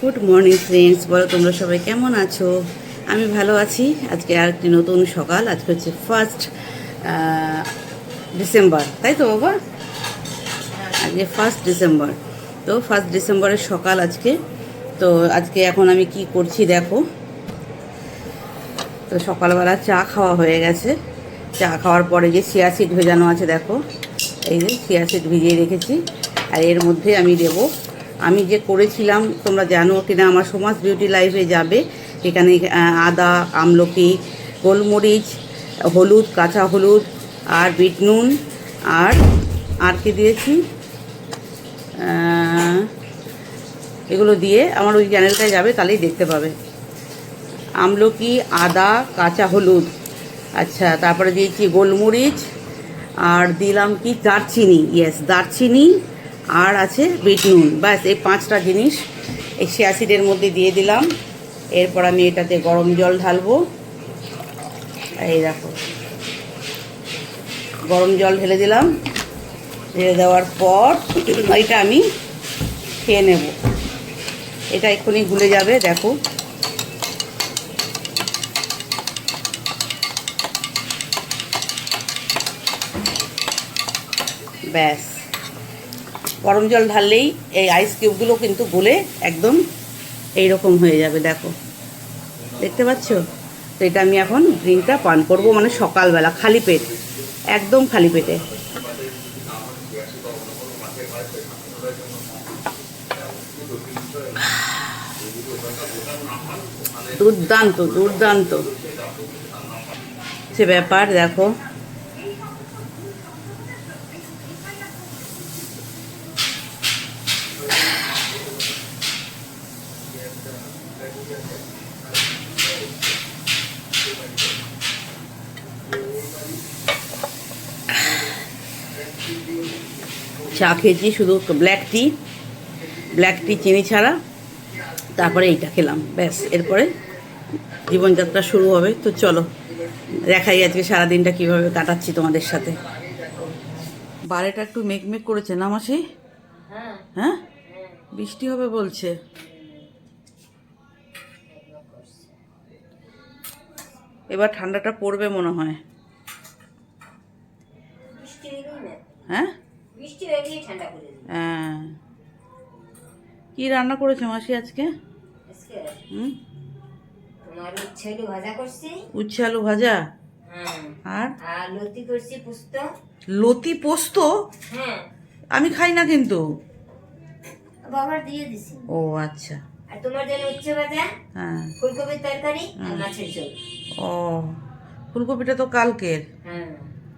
Good morning friends বলো তোমরা সবাই কেমন আছো? আমি ভালো আছি। আজকে আর একটি নতুন সকাল। আজকে হচ্ছে ফার্স্ট ডিসেম্বর তাই তো বাবা? আজকে ফার্স্ট ডিসেম্বর তো ফার্স্ট ডিসেম্বরের সকাল আজকে। তো আজকে এখন আমি কি করছি দেখো। তো সকালবেলা চা খাওয়া হয়ে গেছে। চা খাওয়ার পরে যে চিয়া ভেজানো আছে দেখো। এই যে চিয়া ভিজিয়ে রেখেছি। আর এর মধ্যে আমি দেব আমি যে করেছিলাম, তোমরা জানো কিনা, আমার সমাজ বিউটি লাইফে যাবে। এখানে আদা, আমলকি, গোলমরিচ, হলুদ, কাঁচা হলুদ, আর বিট নুন, আর আর কি দিয়েছি? এগুলো দিয়ে আমার ওই চ্যানেলটায় যাবে, তাহলেই দেখতে পাবে। আমলকি, আদা, কাঁচা হলুদ। আচ্ছা তারপরে দিয়েছি গোলমরিচ, আর দিলাম কি? দারচিনি ইয়েস দারচিনি আর আছে বিট নুন। ব্যাস, এই পাঁচটা জিনিস। এই শিয়াসিডের মধ্যে দিয়ে দিলাম। এরপর আমি এটাতে গরম জল ঢালবো। এই দেখো। গরম জল ঢেলে দিলাম। ঢেলে দেওয়ার পর এটা আমি খেয়ে নেব। এটা এক্ষুনি গুলে যাবে, দেখো। ব্যাস। গরম জল ঢাললেই এই আইস কিউবগুলো কিন্তু গলে একদম এই রকম হয়ে যাবে, দেখো। দেখতে পাচ্ছ? তো এটা আমি এখন ড্রিঙ্কটা পান করব মানে সকালবেলা, খালি পেট, একদম খালি পেটে। দুর্দান্ত দুর্দান্ত। সে ব্যাপার, দেখো। চা খেয়েছি শুধু ব্ল্যাক টি ব্ল্যাক টি চিনি ছাড়া। তারপরে এইটা খেলাম ব্যাস। এরপরে জীবনযাত্রা শুরু হবে। তো চলো দেখাই আজকে সারাদিনটা কীভাবে কাটাচ্ছি তোমাদের সাথে। বারেটা একটু মেঘমেঘ করেছে না মাসি? হ্যাঁ? বৃষ্টি হবে বলছে। এবার ঠান্ডাটা পড়বে মনে হয়। হ্যাঁ? হ্যাঁ। কি রান্না করেছে মাসি আজকে? হুম? উচ্ছে আলু ভাজা আর লতি করছি পুস্ত। লতি পোস্ত? হ্যাঁ। আমি খাই না কিন্তু। বাবার দিয়ে দিছি। ও আচ্ছা। তোমার জন্য উচ্ছে ভাজা হ্যাঁ। ফুলকপির তরকারি আর মাছের ঝোল। ও ফুলকপিটা তো কালকের। হ্যাঁ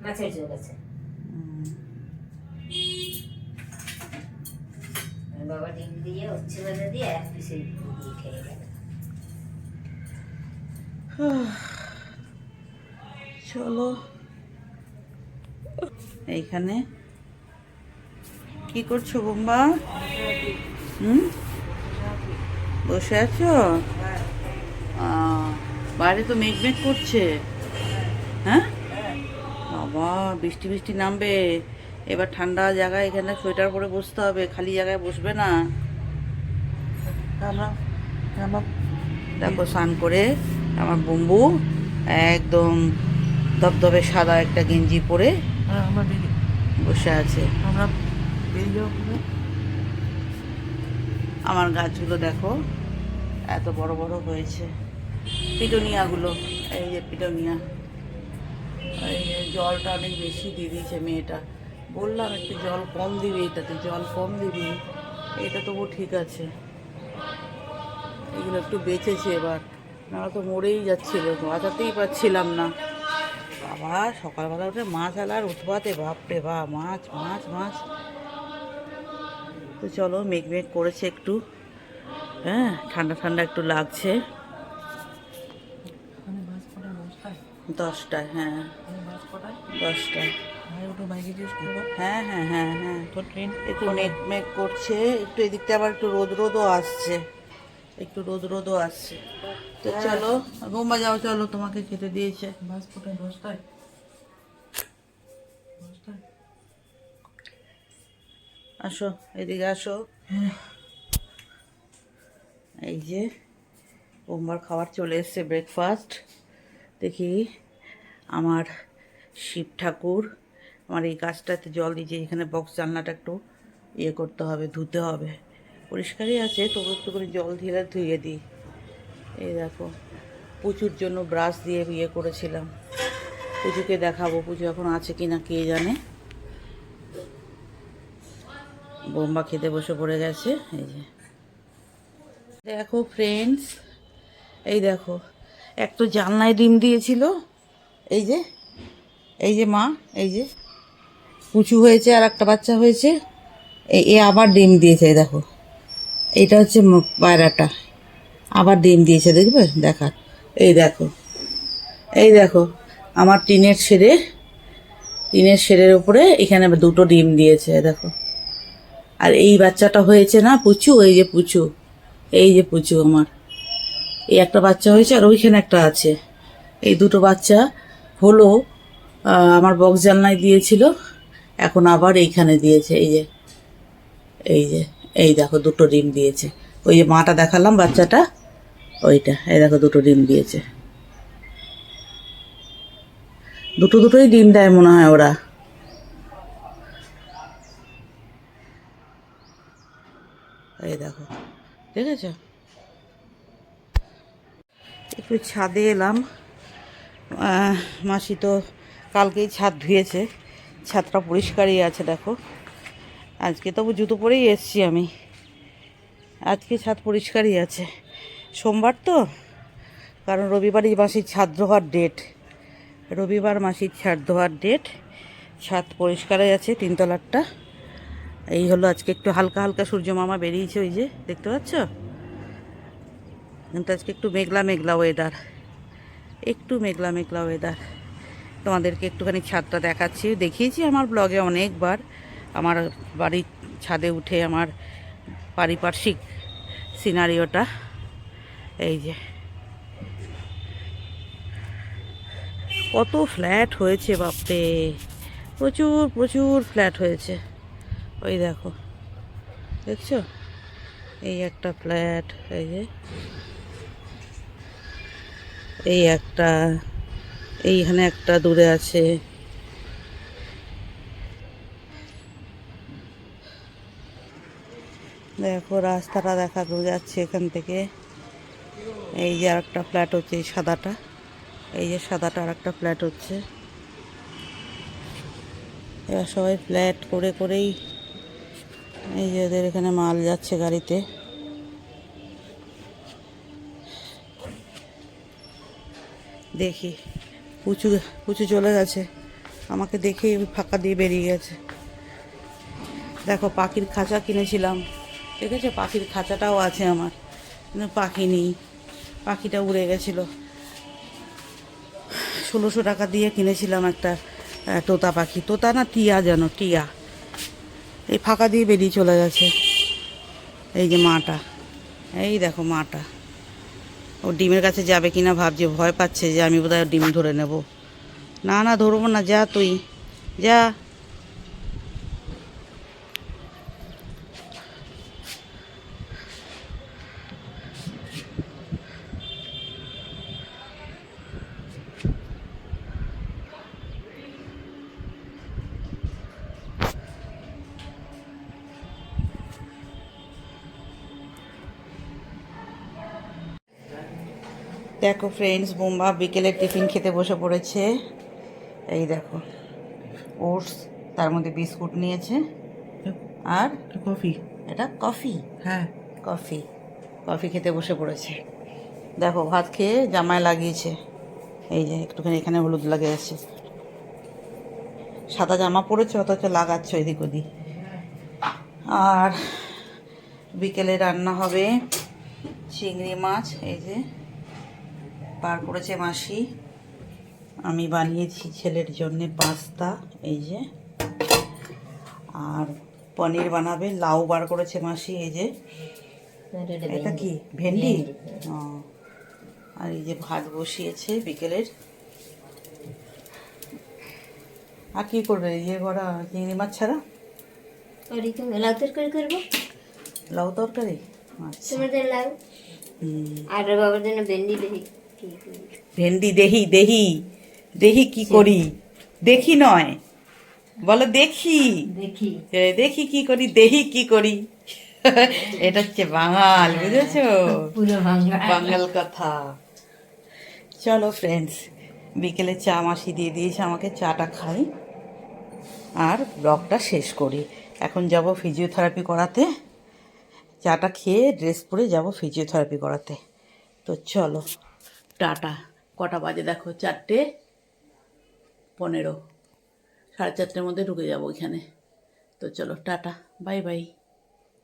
মাছের ঝোল আছে। বাবা ডিম দিয়ে উচ্ছে ভাজা দিয়ে এক পিসে দিয়ে খেয়ে গেল চলো। এইখানে। কি করছ বোম্বা হুম? বসে আছো? বাইরে তো মেঘ মেঘ করছে। হ্যাঁ? বাবা বৃষ্টি বৃষ্টি নামবে। এবার ঠান্ডা জায়গায় এখানে সোয়েটার পরে বসতে হবে খালি জায়গায় বসবে না। দেখো স্নান করে আমার বম্বু একদম দবদবে সাদা একটা গেঞ্জি পরে হ্যাঁ, বসে আছে। আমরা? আমার গাছগুলো দেখো, এত বড় বড় হয়েছে। পিটোনিয়াগুলো, এই যে পিটোনিয়া। এই যে জলটা অনেক বেশি দিয়ে দিয়েছে মেয়েটা। বললাম, একটু জল কম দিবি, এটাতে জল কম দিবি। এটা তবু ঠিক আছে। এগুলো একটু বেঁচেছে এবার। নাহলে তো মরেই যাচ্ছিল, বাঁচাতেই পারছিলাম না। বাবা, সকালবেলা উঠে মাছ আলার উৎপাতে বাপরে বা মাছ মাছ মাছ। তো চলো মেঘ মেঘ করেছে একটু। হ্যাঁ ঠান্ডা ঠান্ডা একটু লাগছে। দশটায়। হ্যাঁ। দশটায়। হ্যাঁ হ্যাঁ হ্যাঁ হ্যাঁ। তোর ট্রেন একটু মেঘ মেঘ করছে একটু এদিকটা আবার একটু রোদ রোদও আসছে। একটু রোদ রোদও আসছে। তো চলো বোম্বা যাও চলো তোমাকে খেতে দিয়েছে। বাস দশটায় দশটায়? আসো, এদিকে আসো। এই যে সোমবার খাবার চলে এসছে ব্রেকফাস্ট দেখি আমার শিব ঠাকুর, আমার এই গাছটাতে জল দিয়েছে এখানে বক্স জানলাটা একটু ইয়ে করতে হবে, ধুতে হবে। পরিষ্কারই আছে, তবু একটু করে জল ঢেলে ধুয়ে দিই। এই দেখো, পুজোর জন্য ব্রাশ দিয়ে ইয়ে করেছিলাম। পুজোকে দেখাবো, পুজো এখন আছে কি না কে জানে। বোম্বা খেতে বসে পড়ে গেছে, এই যে। দেখো ফ্রেন্ডস এই দেখো, এক তো জানলায় ডিম দিয়েছিল, এই যে এই যে মা, এই যে পুচু হয়েছে আর একটা বাচ্চা হয়েছে, এ আবার ডিম দিয়েছে দেখো। এটা হচ্ছে পায়রাটা, আবার ডিম দিয়েছে, দেখবে? দেখা। এই দেখো এই দেখো, আমার টিনের ছেড়ে, টিনের শেডের উপরে এখানে দুটো ডিম দিয়েছে দেখো। আর এই বাচ্চাটা হয়েছে না পুচু? এই যে পুচু। এই যে পুচু আমার। এই একটা বাচ্চা হয়েছে আর ওইখানে একটা আছে। এই দুটো বাচ্চা হলো আমার বক্স জানলায় দিয়েছিল, এখন আবার এইখানে দিয়েছে। এই যে এই যে, এই দেখো দুটো ডিম দিয়েছে। ওই যে মাটা দেখালাম বাচ্চাটা, ওইটা, এই দেখো দুটো ডিম দিয়েছে। দুটো দুটোই ডিম দেয় মনে হয় ওরা এই দেখো ঠিক আছে একটু ছাদে এলাম। মাসি তো কালকেই ছাদ ধুয়েছে। ছাদটা পরিষ্কারই আছে, দেখো। আজকে তবু জুতো পরেই এসছি আমি। আজকে ছাদ পরিষ্কারই আছে। সোমবার তো? কারণ রবিবারই মাসির ছাদ ধোয়ার ডেট। রবিবার মাসির ছাদ ধোয়ার ডেট। ছাদ পরিষ্কারই আছে, তিনতলারটা। এই হলো আজকে একটু হালকা হালকা সূর্য মামা বেরিয়েছে ওই যে, দেখতে পাচ্ছ? কিন্তু আজকে একটু মেঘলা মেঘলা ওয়েদার একটু মেঘলা মেঘলা ওয়েদার তোমাদেরকে একটুখানি ছাদটা দেখাচ্ছি। দেখিয়েছি আমার ব্লগে অনেকবার। আমার বাড়ির ছাদে উঠে আমার পারিপার্শ্বিক সিনারিওটা এই যে। কত ফ্ল্যাট হয়েছে বাপরে। প্রচুর প্রচুর ফ্ল্যাট হয়েছে। ওই দেখো। দেখছ? এই একটা ফ্ল্যাট, এই যে। এই একটা, এইখানে একটা দূরে আছে। দেখো, রাস্তাটা দেখা যাচ্ছে এখান থেকে। এই যে আর একটা ফ্ল্যাট হচ্ছে, এই সাদাটা। এই যে সাদাটা আর একটা ফ্ল্যাট হচ্ছে। এরা সবাই ফ্ল্যাট করে করেই এই যে এদের এখানে মাল যাচ্ছে গাড়িতে। দেখি পুচু পুচু চলে গেছে। আমাকে দেখেই ফাঁকা দিয়ে বেরিয়ে গেছে। দেখো, পাখির খাঁচা কিনেছিলাম। ঠিক আছে পাখির খাঁচাটাও আছে আমার। কিন্তু পাখি নেই। পাখিটা উড়ে গেছিল। ষোলোশো টাকা দিয়ে কিনেছিলাম একটা তোতা পাখি। তোতা না টিয়া যেন? টিয়া। এই ফাঁকা দিয়ে বেরিয়ে চলে গেছে। এই যে মাটা। এই দেখো মাটা। ও ডিমের কাছে যাবে কিনা ভাবছে, ভয় পাচ্ছে যে আমি বোধহয় ডিম ধরে নেব। না না, ধরবো না, যা তুই। যা। দেখো ফ্রেন্ডস বোম্বা বিকেলের টিফিন খেতে বসে পড়েছে। এই দেখো ওটস তার মধ্যে বিস্কুট নিয়েছে। আর কফি। এটা কফি। হ্যাঁ। কফি। কফি খেতে বসে পড়েছে। দেখো ভাত খেয়ে জামায় লাগিয়েছে। এই যে একটুখানি এখানে হলুদ লাগে আছে। সাদা জামা পরেছে অথচ লাগাচ্ছে এদিক ওদিক। আর বিকেলে রান্না হবে চিংড়ি মাছ এই যে। পার করেছে মাসি। আমি বানিয়েছি ছেলের জন্যে পাস্তা এই যে। আর পনির বানাবে লাউ বার করেছে মাসি এই যে। এটা কি? ভেন্ডি? আর এই যে ভাত বসিয়েছে বিকেলের। আর কি করবে? ইয়ে করা চিংড়ি মাছ ছাড়া? লাউ তরকারি করব। লাউ তরকারি? আচ্ছা। তোমাদের লাউ? আর বাবার জন্য ভেন্ডি দেখি। ভেন্ডি দেহি দেহি। দেহি কি করি? দেখি নয়। বলো দেখি। দেখি। দেখি কি করি দেহি কি করি? এটা হচ্ছে বাঙাল বুঝেছ? বাঙাল কথা। চলো ফ্রেন্ডস বিকেলে চা মাসি দিয়ে দিয়েছে আমাকে চাটা খাই। আর ব্লগটা শেষ করি। এখন যাব ফিজিওথেরাপি করাতে। চাটা খেয়ে ড্রেস পরে যাব ফিজিওথেরাপি করাতে। তো চলো। টাটা। কটা বাজে দেখো? চারটে পনেরো। সাড়ে চারটের মধ্যে ঢুকে যাব ওইখানে। তো চলো, টাটা। Bye bye.